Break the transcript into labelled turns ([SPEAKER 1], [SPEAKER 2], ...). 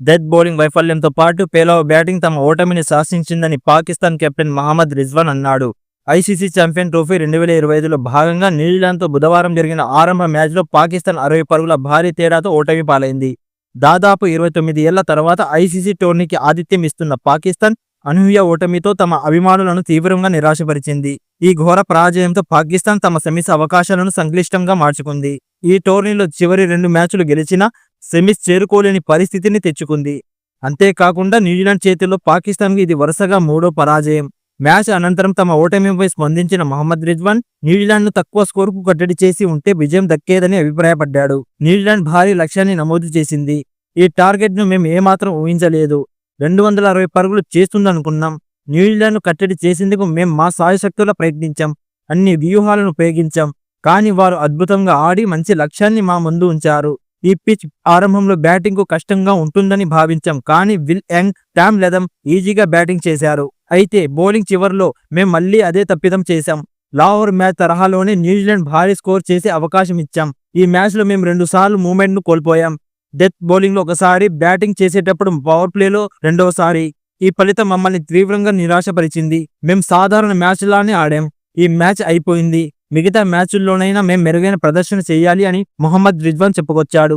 [SPEAKER 1] Death bowling వైఫల్యంతో పాటు పేలవ batting తమ ఓటమిని శాసించిందని పాకిస్తాన్ కెప్టెన్ మహమ్మద్ రిజ్వాన్ అన్నాడు. ఐసీసీ ఛాంపియన్ ట్రోఫీ రెండు వేల ఇరవై ఐదులో భాగంగా న్యూజిలాండ్తో బుధవారం జరిగిన ఆరంభ మ్యాచ్లో పాకిస్తాన్ అరవై పరుగుల భారీ తేడాతో ఓటమి పాలైంది. దాదాపు ఇరవై తొమ్మిది ఏళ్ళ తర్వాత ఐసీసీ టోర్నీకి ఆతిథ్యం ఇస్తున్న పాకిస్తాన్ అనూహ్య ఓటమితో తమ అభిమానులను తీవ్రంగా నిరాశపరిచింది. ఈ ఘోర పరాజయంతో పాకిస్తాన్ తమ సెమీస్ అవకాశాలను సంక్లిష్టంగా మార్చుకుంది. ఈ టోర్నీలో చివరి రెండు మ్యాచ్లు గెలిచినా సెమీస్ చేరుకోలేని పరిస్థితిని తెచ్చుకుంది. అంతేకాకుండా న్యూజిలాండ్ చేతిలో పాకిస్తాన్కి ఇది వరుసగా మూడో పరాజయం. మ్యాచ్ అనంతరం తమ ఓటమిపై స్పందించిన మహమ్మద్ రిజ్వాన్ న్యూజిలాండ్ను తక్కువ స్కోరుకు కట్టడి చేసి ఉంటే విజయం దక్కేదని అభిప్రాయపడ్డాడు. న్యూజిలాండ్ భారీ లక్ష్యాన్ని నమోదు చేసింది. ఈ టార్గెట్ను మేము ఏమాత్రం ఊహించలేదు. రెండు వందల అరవై పరుగులు చేస్తుందనుకున్నాం. న్యూజిలాండ్ను కట్టడి చేసేందుకు మేము మా సాయశక్తుల ప్రయత్నించాం. అన్ని వ్యూహాలను ఉపయోగించాం. కానీ వారు అద్భుతంగా ఆడి మంచి లక్ష్యాన్ని మా ముందు ఉంచారు. ఈ పిచ్ ఆరంభంలో బ్యాటింగ్కు కష్టంగా ఉంటుందని భావించాం కానీ విల్ యంగ్ టామ్ లెదమ్ ఈజీగా బ్యాటింగ్ చేశారు. అయితే బౌలింగ్ చివరిలో మేం మళ్ళీ అదే తప్పిదం చేశాం. లాహోర్ మ్యాచ్ తరహాలోనే న్యూజిలాండ్ భారీ స్కోర్ చేసే అవకాశం ఇచ్చాం. ఈ మ్యాచ్లో మేము రెండుసార్లు మూమెంట్ను కోల్పోయాం. డెత్ బౌలింగ్లో ఒకసారి బ్యాటింగ్ చేసేటప్పుడు పవర్ ప్లేలో రెండవసారి ఈ ఫలితం మమ్మల్ని తీవ్రంగా నిరాశపరిచింది. మేం సాధారణ మ్యాచ్ లానే ఆడాం. ఈ మ్యాచ్ అయిపోయింది. మిగతా మ్యాచ్ల్లోనైనా మేం మెరుగైన ప్రదర్శన చేయాలి అని మొహమ్మద్ రిజ్వాన్ చెప్పుకొచ్చాడు.